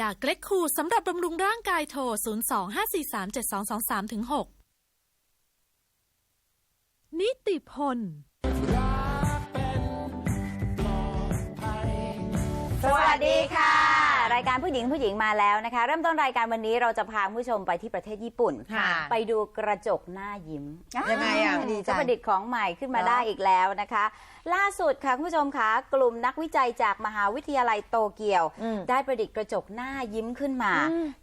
ยาเกล็กคูสำหรับบำรุงร่างกายโทร 025437223ถึง6นิติพล สวัสดีค่ะ ผู้หญิงผู้หญิงมาแล้วนะคะ เริ่มต้นรายการวันนี้เราจะพาคุณผู้ชมไปที่ประเทศญี่ปุ่น ค่ะไปดูกระจกหน้ายิ้มยังไงอะดีจะประดิษฐ์ของใหม่ขึ้นมาได้อีกแล้วนะคะ ล่าสุดค่ะคุณผู้ชมคะกลุ่มนักวิจัยจากมหาวิทยาลัยโตเกียว อืม ได้ประดิษฐ์กระจกหน้ายิ้มขึ้นมา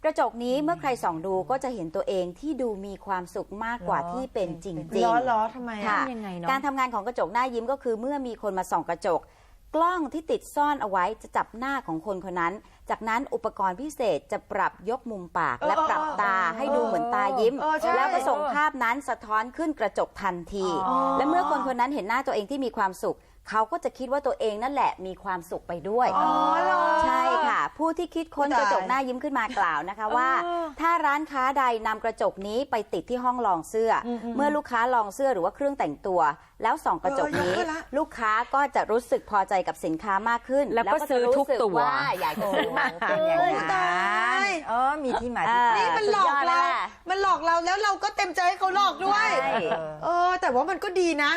กระจกนี้เมื่อใครส่องดูก็จะเห็นตัวเองที่ดูมีความสุขมากกว่าที่เป็นจริงๆ ล้อล้อทำไมค่ะ อะ ยังไงเนาะ การทำงานของกระจกหน้ายิ้มก็คือเมื่อมีคนมาส่องกระจก กล้องที่ติดซ่อนเอาไว้จะจับหน้าของคนคนนั้น จากนั้นอุปกรณ์พิเศษจะปรับยกมุมปากและปรับตาให้ดูเหมือนตายิ้มเออใช่แล้วก็ส่งภาพนั้นสะท้อนขึ้นกระจกทันทีอ๋อและเมื่อคนคนนั้นเห็นหน้าตัวเองที่มีความสุขเขาก็จะคิดว่าตัวเองนั่นแหละมีความสุขไปด้วยอ๋อเหรอใช่ค่ะ ผู้ที่คิดค้นอุ๊ยกตายระจกหน้ายิ้มขึ้นมากล่าวนะคะว่าเออถ้าร้านค้าใดนำกระจกนี้ไปติดที่ห้องลองเสื้ออมอืมเมื่อลูกค้าลองเสื้อหรือว่าเครื่องแต่งตัว แล้วส่องกระจกนี้เออยกขึ้นละลูกค้าก็จะรู้สึกพอใจกับสินค้ามากขึ้น แล้วก็ซื้อทุกตัวแล้ก็จะรู้สึว่าอยากจะซื้อมากขึ้นโอ้ยตายเออมีที่มาเอที่อไปนี่มันหลอกสุดยอดแล้เราวแหละมันหลอกเราแล้วเราก็เต็มใจให้เขาหลอกด้วยใช่เออ แต่ว่ามันก็ดีนะ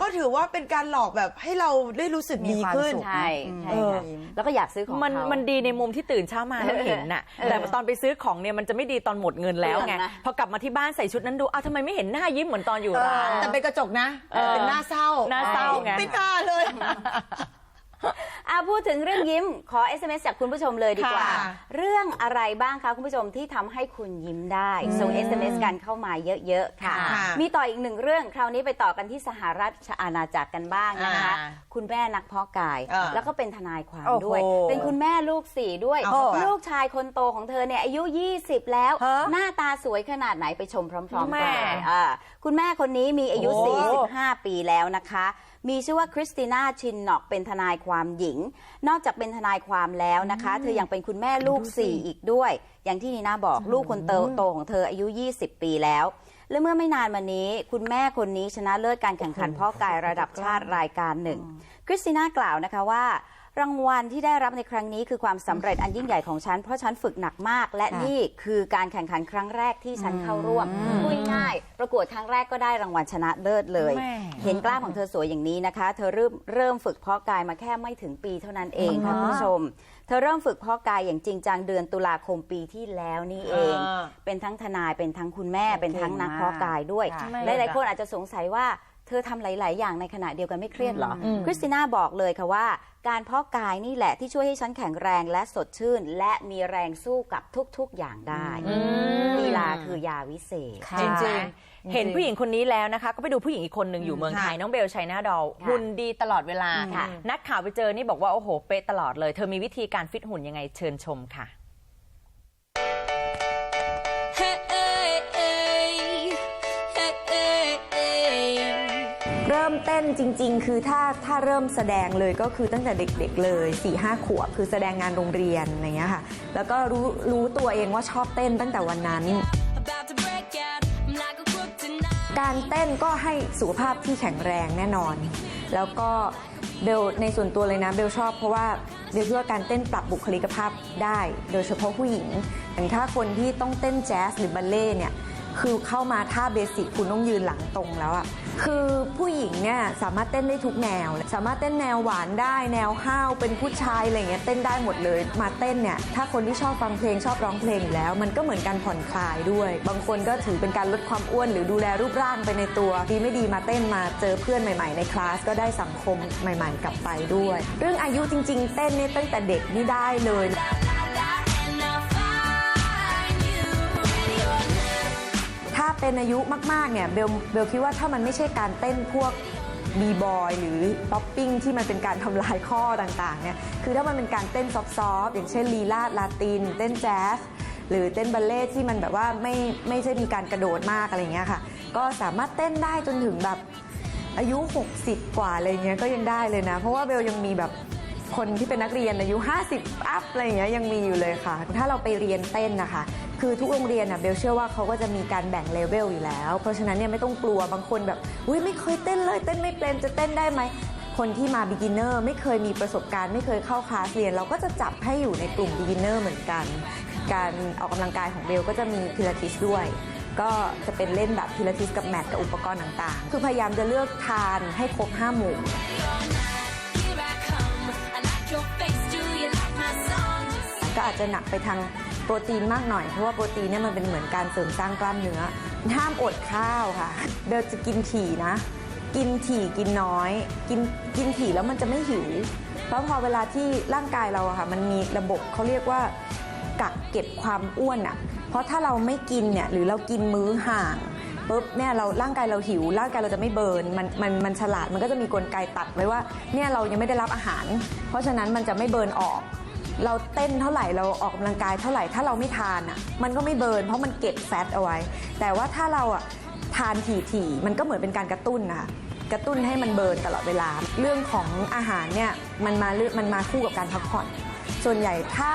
ก็ถือว่าเป็นการหลอกแบบให้เราได้รู้สึกดีขึ้นใช่ใช่เออค่ะแล้วก็อยากซื้อของมันเขามันดีในมุมที่ตื่นเช้ามาแล้วเห็นน่ะเออแต่ตอนไปซื้อของเนี่ยมันจะไม่ดีตอนหมดเงินแล้วไงเปลืองนะพอกลับมาที่บ้านใส่ชุดนั้นดูอ้าวทำไมไม่เห็นหน้ายิ้มเหมือนตอนอยู่เอร้าอนแต่เป็นกระจกนะเออเป็นหน้าเศร้าหน้าเศร้าไง ไม่กล้าเลย อะพูดถึงเรื่องยิ้มขอ SMS จากคุณผู้ชมเลยดีกว่า ค่ะ เรื่องอะไรบ้างคะคุณผู้ชมที่ทำให้คุณยิ้มได้ ส่ง SMS กันเข้ามาเยอะๆค่ะ ค่ะ มีต่ออีกหนึ่งเรื่องคราวนี้ไปต่อกันที่สหรัฐอาณาจักรกันบ้างนะคะ อ่าคุณแม่นักเพาะกายอ่าแล้วก็เป็นทนายความโอ้โหด้วย เป็นคุณแม่ลูกสี่ด้วย เอาเข้าไปลูกชายคนโตของเธอเนี่ยอายุ 20 แล้ว ฮะหน้าตาสวยขนาดไหนไปชมพร้อมๆแม่กันเลยอ่าคุณแม่คนนี้มีอายุ โอ้ 45 ปีแล้วนะคะ มีชื่อว่าคริสติน่าชินนอกเป็นทนายความหญิง นอกจากเป็นทนายความแล้วนะคะ เธอยังเป็นคุณแม่ลูกสี่อีกด้วย อย่างที่นีน่าบอกลูกคนโตโตของเธออายุ 20 ปีแล้ว และเมื่อไม่นานมานี้ คุณแม่คนนี้ชนะเลิศการแข่งขันเพ่อกายระดับชาติรายการหนึ่ง คริสติน่ากล่าวนะคะว่า รางวัลที่ได้รับในครั้งนี้คือความสำเร็จอันยิ่งใหญ่ของฉัน เพราะฉันฝึกหนักมาก และนี่คือการแข่งขันครั้งแรกที่ฉันเข้าร่วมพูดง่ายๆประกวดครั้งแรกก็ได้รางวัลชนะเลิศเลยแม่เห็นกล้ามของเธอสวยอย่างนี้นะคะ เธอเริ่มเริ่มฝึกเพาะกายมาแค่ไม่ถึงปีเท่านั้นเองค่ะคุณผู้ชม เธอเริ่มฝึกเพาะกายอย่างจริงจังเดือนตุลาคมปีที่แล้วนี่เองอ่าเป็นทั้งทนายเป็นทั้งคุณแม่เป็นทั้งนักเพาะกายด้วยค่ะหลายๆคนอาจจะสงสัยว่า เธอทำหลาย ๆ อย่างในขณะเดียวกันไม่เครียดเหรออคริสติน่าบอกเลยค่ะว่า การเพาะกายนี่แหละที่ช่วยให้ฉันแข็งแรงและสดชื่น และมีแรงสู้กับทุก ๆ อย่างได้ลีลาคือยาวิเศษจริงจริงๆเห็นผู้หญิงคนนี้แล้วนะคะ ก็ไปดูผู้หญิงอีกคนหนึ่งอยู่เมืองไทยค่ะน้องเบลชัยนาดอลค่ะหุ่นดีตลอดเวลาค่ะนักข่าวไปเจอนี่บอกว่า โอ้โห เป๊ะตลอดเลย เธอมีวิธีการฟิตหุ่นยังไงเชิญชมค่ะ เต้นจริง ๆ คือถ้าถ้าเริ่มแสดงเลยก็คือตั้งแต่เด็กๆเลย4ี่ห้าขวบคือแสดงงานโรงเรียนอะไรเงี้ยค่ะแล้วก็รู้รู้ตัวเองว่าชอบเต้นตั้งแต่วันนั้น การเต้นก็ให้สุขภาพที่แข็งแรงแน่นอน แล้วก็เบลในส่วนตัวเลยนะเบลชอบเพราะว่าเบลคิดว่าการเต้นปรับบุคลิกภาพได้ โดยเฉพาะผู้หญิง อย่างถ้าคนที่ต้องเต้นแจ๊สหรือบัลเล่ต์เนี่ยคือเข้ามาท่าเบสิกคุณต้องยืนหลังตรงแล้วอะ คือผู้หญิงเนี่ยสามารถเต้นได้ทุกแนว สามารถเต้นแนวหวานได้แนวห้าวเป็นผู้ชายอะไรเงี้ยเต้นได้หมดเลย มาเต้นเนี่ยถ้าคนที่ชอบฟังเพลงชอบร้องเพลงอยู่แล้ว มันก็เหมือนการผ่อนคลายด้วย บางคนก็ถือเป็นการลดความอ้วน หรือดูแลรูปร่างไปในตัวดีไม่ดีมาเต้นมาเจอเพื่อนใหม่ ๆ ในคลาสก็ได้สังคมใหม่ ๆ กลับไปด้วย เรื่องอายุจริง ๆ เต้นเนี่ยตั้งแต่เด็กนี่ได้เลย เป็นอายุมากๆเนี่ยเบลเบลคิดว่าถ้ามันไม่ใช่การเต้นพวกบีบอยหรือป๊อปปิ้งที่มันเป็นการทำลายข้อต่างๆเนี่ยคือถ้ามันเป็นการเต้นซอฟต์ๆอย่างเช่นลีลาดลาติน เต้นแจ๊สหรือเต้นบัลเล่ที่มันแบบว่าไม่ไม่ใช่มีการกระโดดมากอะไรเงี้ยค่ะ ก็สามารถเต้นได้จนถึงแบบอายุ 60 กว่าอะไรเงี้ยก็ยังได้เลยนะ เพราะว่าเบลยังมีแบบ คนที่เป็นนักเรียนอายุ 50 อัพอะไรอย่างเงี้ยยังมีอยู่เลยค่ะ ถ้าเราไปเรียนเต้นนะคะ คือทุกโรงเรียนน่ะเบลเชื่อว่าเขาก็จะมีการแบ่งเลเวลอยู่แล้ว เพราะฉะนั้นเนี่ยไม่ต้องกลัวบางคนแบบอุ้ยไม่เคยเต้นเลยเต้นไม่เป็นจะเต้นได้ไหมคคนที่มา beginner ไม่เคยมีประสบการณ์ ไม่เคยเข้าคลาสเรียน เราก็จะจับให้อยู่ในกลุ่ม beginner เหมือนกัน การออกกำลังกายของเบลก็จะมีพิลาทิสด้วยก็จะเป็นเล่นแบบพิลาทิสกับแมทกับอุปกรณ์ต่างๆ คือพยายามจะเลือกทานให้ครบ 5 หมู่ ก็อาจจะหนักไปทางโปรตีนมากหน่อย เพราะว่าโปรตีนเนี่ยมันเป็นเหมือนการเสริมสร้างกล้ามเนื้อ ห้ามอดข้าวค่ะ เบลจะกินถี่นะ กินถี่กินน้อย กินกินถี่แล้วมันจะไม่หิว เพราะพอเวลาที่ร่างกายเราอะค่ะ มันมีระบบเขาเรียกว่ากักเก็บความอ้วนอะเพราะถ้าเราไม่กินเนี่ยหรือเรากินมื้อห่างปุ๊บเนี่ยเราร่างกายเราหิว ร่างกายเราจะไม่เบิร์นมันมันมันฉลาดมันก็จะมีกลไกตัดไว้ว่าเนี่ยเรายังไม่ได้รับอาหาร เพราะฉะนั้นมันจะไม่เบิร์นออก เราเต้นเท่าไหร่เราออกกำลังกายเท่าไหร่ถ้าเราไม่ทานอะมันก็ไม่เบิร์นเพราะมันเก็บแฟตเอาไว้ แต่ว่าถ้าเราอะทานถี่ๆมันก็เหมือนเป็นการกระตุ้นนะคะกระตุ้นให้มันเบิร์นตลอดเวลา เรื่องของอาหารเนี่ยมันมาเรื่องมันมาคู่กับการพักผ่อน ส่วนใหญ่ถ้า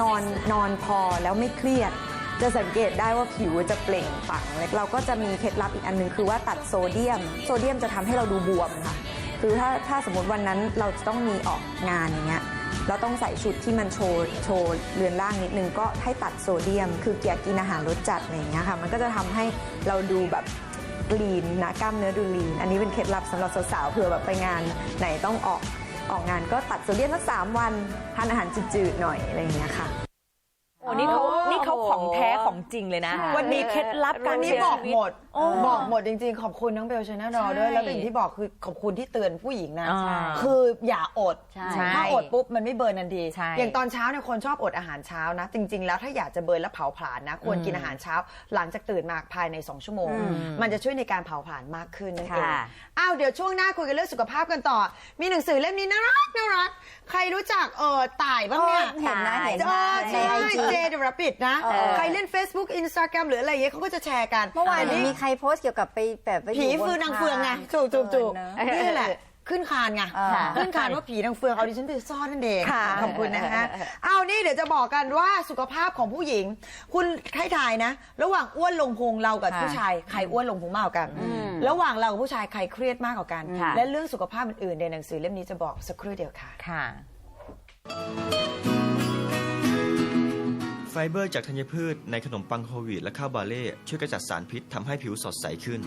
นอนนอนพอแล้วไม่เครียด จะสังเกตได้ว่าผิวจะเปล่งปลั่งเลยเราก็จะมีเคล็ดลับอีกอันหนึงคือว่าตัดโซเดียม โซเดียมจะทำให้เราดูบวมค่ะ คือถ้าถ้าสมมติวันนั้นเราจะต้องมีออกงานอย่างเงี้ย เราต้องใส่ชุดที่มันโชว์โชว์เรือนร่างนิดนึงก็ให้ตัดโซเดียม คือเกียกินอาหารรสจัดอะไรอย่างเงี้ยค่ะ มันก็จะทำให้เราดูแบบลีนนะกล้ามเนื้อดูลีน อันนี้เป็นเคล็ดลับสำหรับสาวๆเผื่อแบบไปงานไหนต้องออกออกงานก็ตัดโซเดียมสักสามวันทานอาหารจืดๆหน่อยอะไรอย่างเงี้ยค่ะ โอ้นี่เขาโอ้โหนี่เขาของแท้ของจริงเลยนะ วันนี้มีเคล็ดลับวักานรนี้เสียบอกชีวิต หมด โอ้บอกหมดจริงๆ ขอบคุณน้องเบลชนะรอด้วย ใช่แล้วก็อย่างที่บอกคือขอบคุณที่เตือนผู้หญิงนะอ่าคืออย่าอด ใช่ถ้าอดปุ๊บมันไม่เบิร์นทันที ใช่อย่างตอนเช้าเนี่ยคนชอบอดอาหารเช้านะ จริง ๆ แล้วถ้าอยากจะเบิร์นและเผาผลาญนะ ควรกินอาหารเช้า หลังจากตื่นมาภายใน 2 ชั่วโมง มันจะช่วยในการเผาผลาญมากขึ้นนั่นเอง ค่ะ อ้าวเดี๋ยวช่วงหน้าคุยกันเรื่องสุขภาพกันต่อ มีหนังสือเล่มนี้น่ารักน่ารักใครรู้จักเออต่ายบ้างเนี่ยเห็นนะเห็นเอนะอในใช่ไอจี เจเดอะปิดนะ เออ ใครเล่น Facebook Instagram หรืออะไรอย่างเงี้ยเขาก็จะแชร์กันเมื่อวานอันี้มีใครโพสต์เกี่ยวกับไปแบบไปผียู่บฟืนนางเฟืองไงจูบจูบจูบเออเนอะ นี่แหละ ขึ้นคานไงค่ะขึ้นคานว่าผีนางเฟืองเอาดิฉันไปซ่อนนั่นเองค่ะ ขอบคุณนะฮะเอานี่เดี๋ยวจะบอกกันว่าสุขภาพของผู้หญิง คุณให้ทายนะ ระหว่างอ้วนลงพุงเรากับค่ะผู้ชายใครอ้วนลงพุงมากกว่ากัน ระหว่างเรากับผู้ชายใครเครียดมากกว่ากัน ค่ะ และเรื่องสุขภาพอื่นๆในหนังสือเล่มนี้จะบอกสักครู่เดียวค่ะ ค่ะ ไฟเบอร์จากธัญพืชในขนมปังโฮลวีตและข้าวบาเล่ช่วยกระจัดสารพิษทำให้ผิวสดใสขึ้น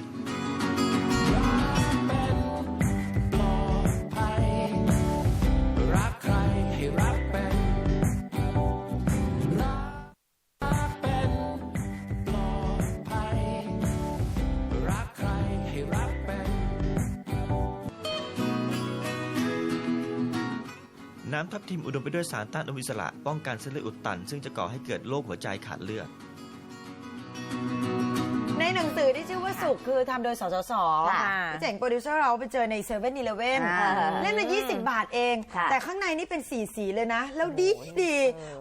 น้ำทับทิมอุดมไปด้วยสารต้านอนุมูลอิสระป้องกันเส้นเลือดอุดตัน ซึ่งจะก่อให้เกิดโรคหัวใจขาดเลือด ในหนังสือที่ชื่อว่าสุขคือทำโดยสสสค่ะพี่เจ๋งโปรดิวเซอร์เราไปเจอใน7 e เ e ่ e ออ่าเล่มละ20 บาทเอง ค่ะแต่ข้างในนี่เป็นสีสีเลยนะ แล้วดีดี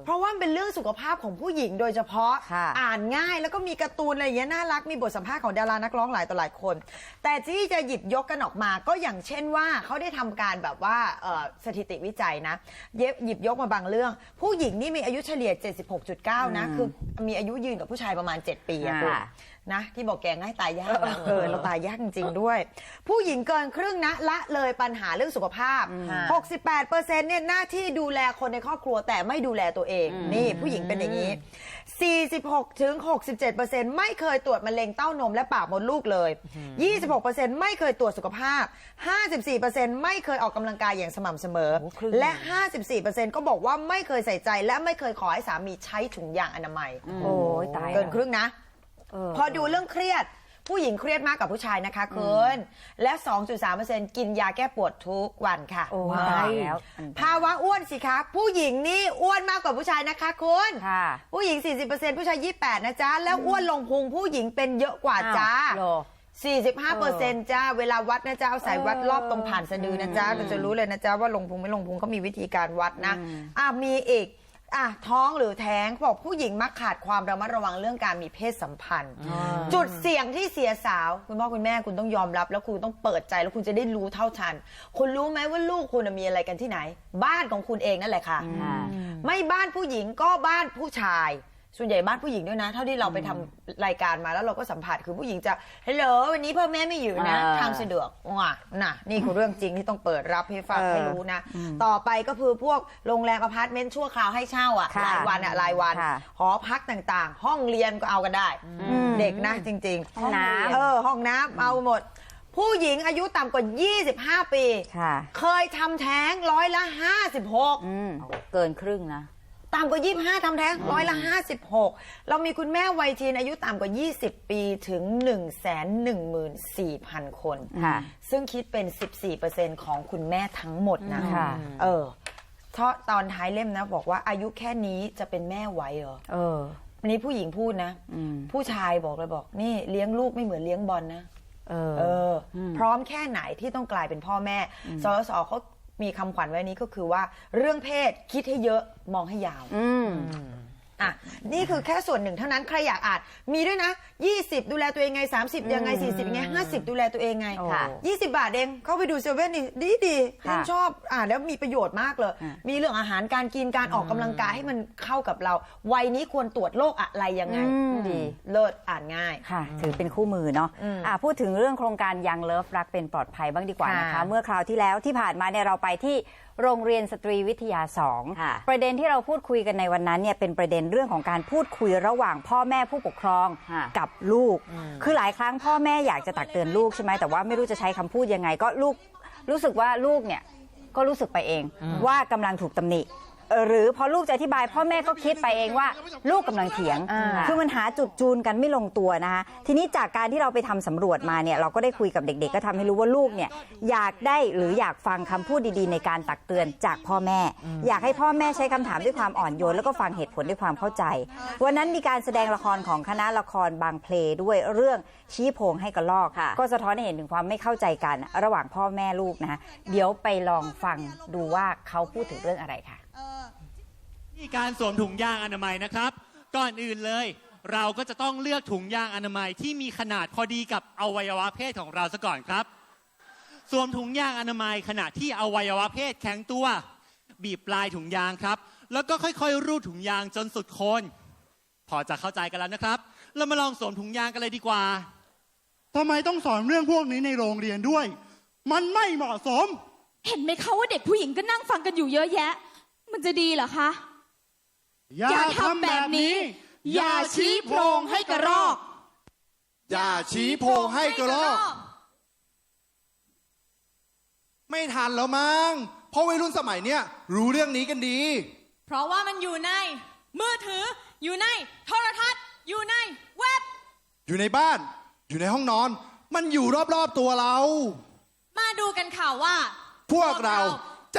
เพราะว่ามันเป็นเรื่องสุขภาพของผู้หญิงโดยเฉพาะค่ะอ่านง่ายแล้วก็มีการ์ตูนอะไรอย่างเงี้ยน่ารักมีบทสัมภาษณ์ของดารานักร้องหลายต่อหลายคน แต่ที่จะหยิบยกกันออกมาก็อย่างเช่นว่าเขาได้ทำการแบบว่าเอ่อสถิติวิจัยนะเย็บหยิบยกมาบางเรื่อง ผู้หญิงนี่มีอายุเฉลี่ย 76.9 นะคือมีอายุยืนกับผู้ชายประมาณ 7 ปีอะคุณ ค่ะ นะที่บอกแกง่ายตายยากอะเออเราตายยากจริงๆด้วย ผู้หญิงเกินครึ่งนะละเลยปัญหาเรื่องสุขภาพ 68%เนี่ยหน้าที่ดูแลคนในครอบครัวแต่ไม่ดูแลตัวเอง นี่ผู้หญิงเป็นอย่างนี้ 46ถึง67%ไม่เคยตรวจมะเร็งเต้านมและปากมดลูกเลย 26%ไม่เคยตรวจสุขภาพ 54%ไม่เคยออกกำลังกายอย่างสม่ำเสมอ และ 54%ก็บอกว่าไม่เคยใส่ใจ และไม่เคยขอให้สามีใช้ถุงยางอนามัยโอ้ยตายเกินครึ่งนะเออ พอดูเรื่องเครียด ผู้หญิงเครียดมากกับผู้ชายนะคะเคินและ 2.3%กินยาแก้ปวดทุกวันค่ะโอ้ยว้ตายแล้วภาวะอ้วนสิคะ ผู้หญิงนี่อ้วนมากกว่าผู้ชายนะคะคุณค่ะผู้หญิง 40%ผู้ชาย 28 นะจ๊ะ แล้วอ้วนลงพุงผู้หญิงเป็นเยอะกว่าจ้าอ้าวเหรอ45เปอร์เซ็นต์จ้า เวลาวัดนะจ๊ะเอาสายวัดรอบตรงผ่านสะดือนะจ๊ะเราจะรู้เลยนะจ๊ะว่าลงพุงไม่ลงพุงเขามีวิธีการวัดนะ อะมีอีก อะท้องหรือแท้งเขาบอกผู้หญิงมักขาดความระมัดระวังเรื่องการมีเพศสัมพันธ์ จุดเสี่ยงที่เสียสาว คุณพ่อคุณแม่คุณต้องยอมรับ แล้วคุณต้องเปิดใจแล้วคุณจะได้รู้เท่าทัน คุณรู้ไหมว่าลูกคุณน่ะมีอะไรกันที่ไหน บ้านของคุณเองนั่นแหละค่ะค่ะไม่บ้านผู้หญิงก็บ้านผู้ชาย ส่วนใหญ่บ้านผู้หญิงด้วยนะ เท่าที่เราไปทำรายการมาแล้วเราก็สัมผัสคือผู้หญิงจะฮัลโหลวันนี้พ่อแม่ไม่อยู่นะอ่าทางสะดวกว่ะน่ะ นี่คือเรื่องจริงที่ต้องเปิดรับให้ฟังเออให้รู้นะ ต่อไปก็คือพวกโรงแรมอพาร์ตเมนต์ชั่วคราวให้เช่าอะค่ะรายวันอะรายวันค่ะหอพักต่างๆ ห้องเรียนก็เอากันได้ เด็กนะจริงๆห้องน้ำเออห้องน้ำเอาหมดผู้หญิงอายุต่ำกว่า 25 ปีค่ะเคยทำแท้งร้อยละ 56อืมเกินครึ่งนะ ต่ำกว่า 25ทำแท้งร้อยละ 56 เรามีคุณแม่วัยทีนอายุต่ำกว่า 20 ปีถึง 1 1 4 0 0 0 คน ค่ะ ซึ่งคิดเป็น 14%ของคุณแม่ทั้งหมดนะค่ะ เออเพราะตอนท้ายเล่มนะ บอกว่าอายุแค่นี้จะเป็นแม่ไหวเหรอ เอออันนี้ผู้หญิงพูดนะ อืม ผู้ชายบอกเลยบอก นี่เลี้ยงลูกไม่เหมือนเลี้ยงบอลนะ เออ เอออพร้อมแค่ไหนที่ต้องกลายเป็นพ่อแม่ สสเขา มีคำขวัญไว้นี้ก็คือว่าเรื่องเพศคิดให้เยอะมองให้ยาว อืม อะนี่คือแค่ส่วนหนึ่งเท่านั้นใครอยากอ่านมีด้วยนะ 20 ดูแลตัวเองไง 30 ยังไง 40ยังไง 50 ดูแลตัวเองไง ค่ะ 20 บาทเองเข้าไปดูเซเว่นนี่ดีดีค่ะฉันชอบอ่านแล้วมีประโยชน์มากเลยอะมีเรื่องอาหารการกินการออกกำลังกายให้มันเข้ากับเรา วัยนี้ควรตรวจโรคอะไรยังไงอืมดีเลิศอ่านง่ายค่ะ ถือเป็นคู่มือเนาะอืมอะพูดถึงเรื่องโครงการยังเลิฟรักเป็นปลอดภัยบ้างดีกว่านะคะค่ะเมื่อคราวที่แล้วที่ผ่านมาเนี่ยเราไปที่ โรงเรียนสตรีวิทยาสองค่ะประเด็นที่เราพูดคุยกันในวันนั้นเนี่ยเป็นประเด็นเรื่องของการพูดคุยระหว่างพ่อแม่ผู้ปกครองค่ะกับลูก คือหลายครั้งพ่อแม่อยากจะตักเตือนลูกใช่ไหมแต่ว่าไม่รู้จะใช้คำพูดยังไง ก็ลูกรู้สึกว่าลูกเนี่ยก็รู้สึกไปเองว่ากำลังถูกตำหนิเอ่อ หรือพอลูกจะอธิบาย พ่อแม่ก็คิดไปเองว่า ลูกกำลังเถียง อ่า คือมันหาจุดจูนกันไม่ลงตัวนะคะ ทีนี้จากการที่เราไปทำสำรวจมาเนี่ยเราก็ได้คุยกับเด็ก ๆ ก็ทำให้รู้ว่าลูกเนี่ยอยากได้หรืออยากฟังคำพูดดีๆ ในการตักเตือนจากพ่อแม่ อยากให้พ่อแม่ใช้คำถามด้วยความอ่อนโยนแล้วก็ฟังเหตุผลด้วยความเข้าใจ วันนั้นมีการแสดงละครของคณะละครบางเพลงด้วยเรื่องชี้โพงให้กระลอกค่ะ ก็สะท้อนให้เห็นถึงความไม่เข้าใจกัน ระหว่างพ่อแม่ลูกนะคะเดี๋ยวไปลองฟังดูว่าเขาพูดถึงเรื่องอะไรค่ะ ที่การสวมถุงยางอนามัยนะครับ ก่อนอื่นเลย เราก็จะต้องเลือกถุงยางอนามัยที่มีขนาดพอดีกับอวัยวะเพศของเราซะก่อนครับ สวมถุงยางอนามัยขณะที่อวัยวะเพศแข็งตัว บีบปลายถุงยางครับ แล้วก็ค่อยๆ รูดถุงยางจนสุดโคน พอจะเข้าใจกันแล้วนะครับ เรามาลองสวมถุงยางกันเลยดีกว่า ทำไมต้องสอนเรื่องพวกนี้ในโรงเรียนด้วย มันไม่เหมาะสม เห็นไหมคะว่าเด็กผู้หญิงก็นั่งฟังกันอยู่เยอะแยะ มันจะดีเหรอคะ อย่าอย่าทำทำแบแบบบนี้นี้ อย่าชี้โพรงให้กระรอก อย่าชี้โพรงให้กระรอก ไม่ทันแล้วมั้ง เพราะวัยรุ่นสมัยเนี้ยรู้เรื่องนี้กันดี เพราะว่ามันอยู่ใน มือถือ อยู่ใน โทรทัศน์ อยู่ในเว็บ อยู่ในบ้าน อยู่ในห้องนอน มันอยู่รอบๆตัวเรา มาดูกันข่าวว่า พวกเรา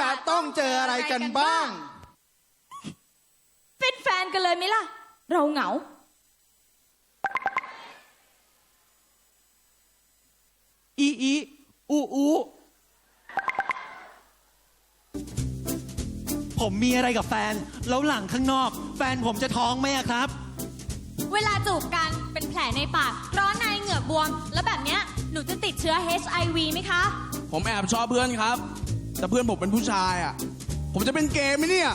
จะต้องเจออะไรกันบ้าง เป็นแฟนกันเลยไหมล่ะ เราเหงา อีอีอูอูผมมีอะไรกับแฟน แล้วหลังข้างนอก แฟนผมจะท้องไหมอะครับ เวลาจูบกันเป็นแผลในปาก ร้อนในเหงือกบวม แล้วแบบเนี้ยหนูจะติดเชื้อ HIV ไหมคะ ผมแอบชอบเพื่อนครับ แต่เพื่อนผมเป็นผู้ชายอะ ผมจะเป็นเกย์ไหมเนี่ย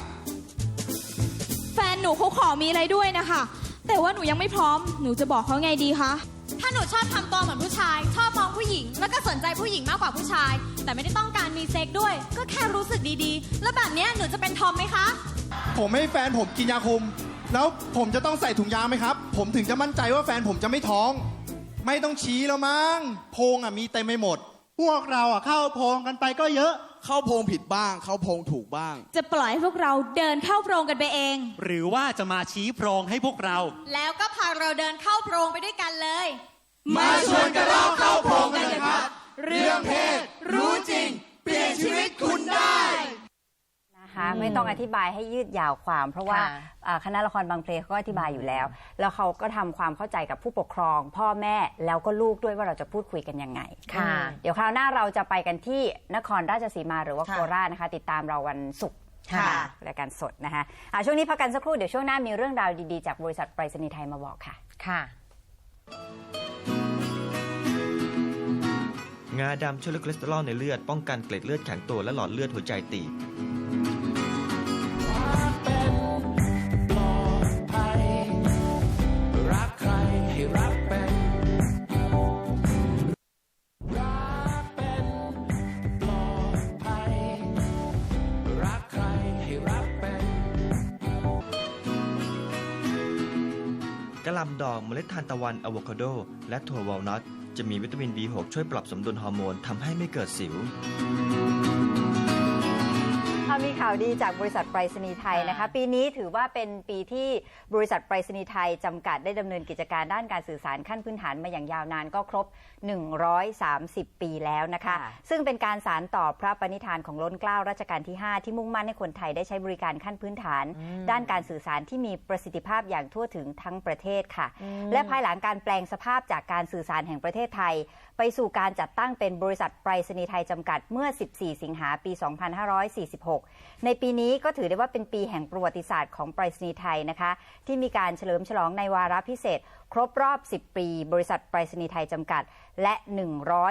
แฟนหนูเขาขอมีอะไรด้วยนะคะ แต่ว่าหนูยังไม่พร้อม หนูจะบอกเขาไงดีคะ ถ้าหนูชอบทำตัวเหมือนผู้ชาย ชอบมองผู้หญิง แล้วก็สนใจผู้หญิงมากกว่าผู้ชาย แต่ไม่ได้ต้องการมีเซ็กด้วย ก็แค่รู้สึกดีๆ แล้วแบบเนี้ยหนูจะเป็นทอมไหมคะ ผมให้แฟนผมกินยาคุม แล้วผมจะต้องใส่ถุงยางไหมครับ ผมถึงจะมั่นใจว่าแฟนผมจะไม่ท้อง ไม่ต้องชี้แล้วมั้งโพงอะมีเต็มไปหมด พวกเราอะเข้าโพงกันไปก็เยอะ เข้าโพงผิดบ้าง เข้าโพงถูกบ้าง จะปล่อยให้พวกเราเดินเข้าโพรงกันไปเอง หรือว่าจะมาชี้โพรงให้พวกเรา แล้วก็พาเราเดินเข้าโพรงไปด้วยกันเลย มาชวนกระรอกเข้าโพงกันเลยครับ เรื่องเพศรู้จริง เปลี่ยนชีวิตคุณได้ นะคะ ไม่ต้องอธิบายให้ยืดยาวความ เพราะว่าค่ะอ่าคณะละครบางเพลงเขาก็อธิบายอยู่แล้ว แล้วเขาก็ทำความเข้าใจกับผู้ปกครอง พ่อแม่แล้วก็ลูกด้วยว่าเราจะพูดคุยกันยังไงค่ะ เดี๋ยวคราวหน้าเราจะไปกันที่นครราชสีมาหรือว่าค่ะ โคราชนะคะ ติดตามเราวันศุกร์ค่ะ รายการสดนะคะอ่าช่วงนี้พักกันสักครู่เดี๋ยวช่วงหน้ามีเรื่องราวดีๆจากบริษัทไปรษณีย์ไทยมาบอกค่ะ ค่ะ งาดำช่วยลดคอเลสเตอรอลในเลือดป้องกันเกล็ดเลือดแข็งตัวและหลอดเลือดหัวใจตีบ กะหล่ำดอกเมล็ดทานตะวันอะโวคาโด และถั่ววอลนัทจะมีวิตามิน B6 ช่วยปรับสมดุลฮอร์โมนทำให้ไม่เกิดสิว ค่ะมีข่าวดีจากบริษัทไปรษณีย์ไทยนะคะ ปีนี้ถือว่าเป็นปีที่บริษัทไปรษณีย์ไทยจำกัดได้ดำเนินกิจการด้านการสื่อสารขั้นพื้นฐานมาอย่างยาวนานก็ครบ 130 ปีแล้วนะคะค่ะซึ่งเป็นการสารต่อพระปณิธานของล้นเกล้ารัชกาลที่ 5 ที่มุ่งมั่นให้คนไทยได้ใช้บริการขั้นพื้นฐาน ด้านการสื่อสารที่มีประสิทธิภาพอย่างทั่วถึงทั้งประเทศค่ะ และภายหลังการแปลงสภาพจากการสื่อสารแห่งประเทศไทย ไปสู่การจัดตั้งเป็นบริษัทไปรษณีย์ไทยจำกัดเมื่อ 14 สิงหาปี 2546ในปีนี้ก็ถือได้ว่าเป็นปีแห่งประวัติศาสตร์ของไปรษณีย์ไทยนะคะ ที่มีการเฉลิมฉลองในวาระพิเศษ ครบรอบ 10 ปี บริษัทไปรษณีย์ไทยจำกัด และ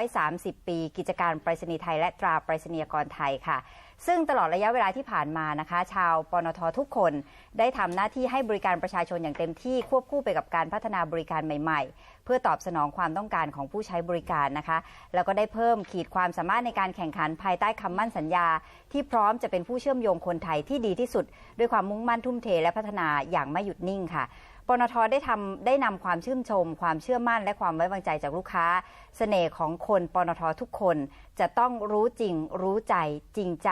130 ปี กิจการไปรษณีย์ไทยและตราไปรษณียกรไทยค่ะ ซึ่งตลอดระยะเวลาที่ผ่านมานะคะ ชาวปนททุกคนได้ทำหน้าที่ให้บริการประชาชนอย่างเต็มที่ควบคู่ไปกับการพัฒนาบริการใหม่ ๆ เพื่อตอบสนองความต้องการของผู้ใช้บริการนะคะ แล้วก็ได้เพิ่มขีดความสามารถในการแข่งขันภายใต้คำมั่นสัญญา ที่พร้อมจะเป็นผู้เชื่อมโยงคนไทยที่ดีที่สุด ด้วยความมุ่งมั่นทุ่มเทและพัฒนาอย่างไม่หยุดนิ่งค่ะ ปนทได้ทำได้นำความชื่นชม ความเชื่อมั่นและความไว้วางใจจากลูกค้า เสน่ห์ของคนปนททุกคนจะต้องรู้จริง รู้ใจจริงใจ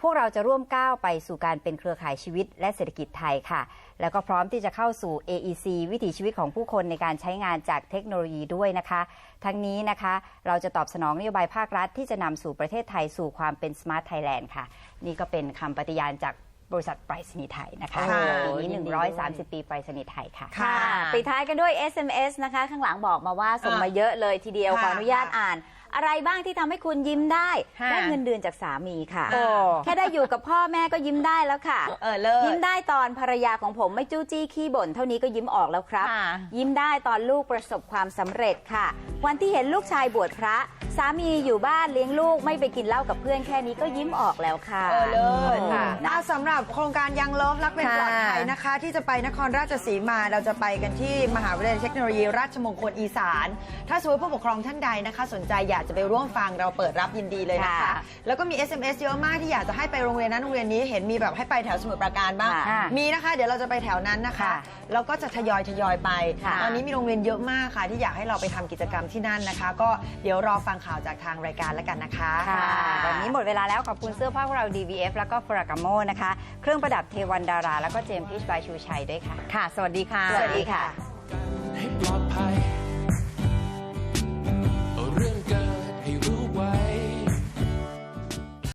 พวกเราจะร่วมก้าวไปสู่การเป็นเครือข่ายชีวิต และเศรษฐกิจไทยค่ะ แล้วก็พร้อมที่จะเข้าสู่ AEC วิถีชีวิตของผู้คนในการใช้งานจากเทคโนโลยีด้วยนะคะ ทั้งนี้นะคะ เราจะตอบสนองนโยบายภาครัฐ ที่จะนำสู่ประเทศไทยสู่ความเป็น Smart Thailand ค่ะ นี่ก็เป็นคำปฏิญาณจาก บริษัทไปรษณีย์ไทยนะคะค่ะปียินี้นดีด้วย 130 ปีไปรษณีย์ไทยค่ะ ค่ะ ปิดท้ายกันด้วย SMS นะคะ ข้างหลังบอกมาว่าส่งมาเยอะเลยทีเดียวค่ะขออนุญาตอ่าน อะไรบ้างที่ทำให้คุณยิ้มได้ค่ะได้เงินเดือนจากสามีค่ะ โอ้ แค่ได้อยู่กับพ่อแม่ก็ยิ้มได้แล้วค่ะ เออเลิศ ยิ้มได้ตอนภรรยาของผมไม่จู้จี้ขี้บ่นเท่านี้ก็ยิ้มออกแล้วครับ ค่ะ ยิ้มได้ตอนลูกประสบความสำเร็จค่ะ วันที่เห็นลูกชายบวชพระ สามีอยู่บ้านเลี้ยงลูกไม่ไปกินเหล้ากับเพื่อนแค่นี้ก็ยิ้มออกแล้วค่ะเออเลิศค่ะอะสำหรับโครงการยังเลิฟรักเป็นค่ะปลอดภัยนะคะ ที่จะไปนครราชสีมาเราจะไปกันที่มหาวิทยาลัยเทคโนโลยีราชมงคลอีสาน ถ้าสมมติผู้ปกครองท่านใดนะคะ สนใจอยากจะไปร่วมฟังเราเปิดรับยินดีเลยนะคะ ค่ะแล้วก็มี SMS เยอะมากที่อยากจะให้ไปโรงเรียนนั้นโรงเรียนนี้เห็นมีแบบให้ไปแถวสมุทรปราการบ้าง ค่ะมีนะคะ เดี๋ยวเราจะไปแถวนั้นนะคะ ค่ะแล้วก็จะทยอยทยอยไป ค่ะ ตอนนี้มีโรงเรียนเยอะมากค่ะ ที่อยากให้เราไปทำกิจกรรมที่นั่นนะคะ ก็เดี๋ยวรอฟังข่าวจากทางรายการแล้วกันนะคะ ค่ะวันนี้หมดเวลาแล้วขอบคุณเสื้อผ้าพวกเรา DVF แล้วก็ฟรากาโมนะคะ เครื่องประดับเทวันดารา แล้วก็เจมส์พีชบายชูชัยด้วยค่ะ ค่ะ สวัสดีค่ะ สวัสดีค่ะ